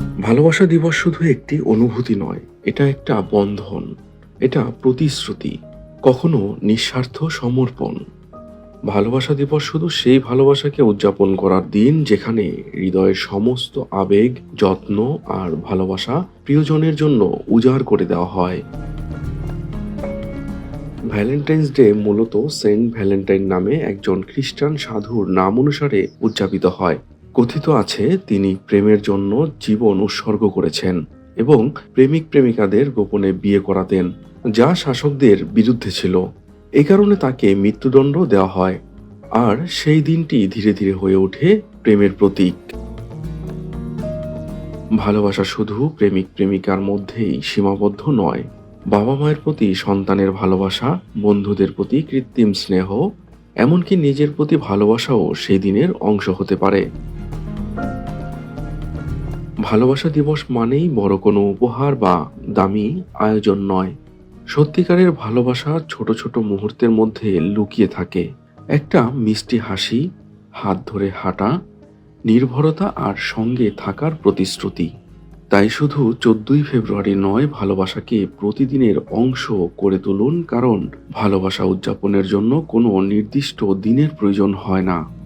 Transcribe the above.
ভালোবাসা দিবস শুধু একটি অনুভূতি নয়, এটা একটা বন্ধন, এটা প্রতিশ্রুতি, কখনো নিঃস্বার্থ সমর্পণ। ভালোবাসা দিবস শুধু সেই ভালোবাসাকে উদযাপন করার দিন যেখানে হৃদয়ের সমস্ত আবেগ, যত্ন আর ভালোবাসা প্রিয়জনের জন্য উজাড় করে দেওয়া হয়। ভ্যালেন্টাইন্স ডে মূলত সেন্ট ভ্যালেন্টাইন নামে একজন খ্রিস্টান সাধুর নাম অনুসারে উদযাপিত হয়। কথিত আছে, তিনি প্রেমের জন্য জীবন উৎসর্গ করেছেন এবং প্রেমিক প্রেমিকাদের গোপনে বিয়ে করাতেন, যা শাসকদের বিরুদ্ধে ছিল। এই কারণে তাকে মৃত্যুদণ্ড দেওয়া হয়, আর সেই দিনটি ধীরে ধীরে হয়ে ওঠে প্রেমের প্রতীক। ভালোবাসা শুধু প্রেমিক প্রেমিকার মধ্যেই সীমাবদ্ধ নয়, বাবা মায়ের প্রতি সন্তানের ভালোবাসা, বন্ধুদের প্রতি কৃত্রিম স্নেহ, এমনকি নিজের প্রতি ভালোবাসাও সেই দিনের অংশ হতে পারে। ভালোবাসা দিবস মানেই বড় কোনো উপহার বা দামি আয়োজন নয়। সত্যিকারের ভালোবাসা ছোট ছোট মুহূর্তের মধ্যে লুকিয়ে থাকে। একটা মিষ্টি হাসি, হাত ধরে হাঁটা, নির্ভরতা আর সঙ্গে থাকার প্রতিশ্রুতি। তাই শুধু চোদ্দই ফেব্রুয়ারি নয়, ভালোবাসাকে প্রতিদিনের অংশ করে তুলুন, কারণ ভালোবাসা উদযাপনের জন্য কোনো নির্দিষ্ট দিনের প্রয়োজন হয় না।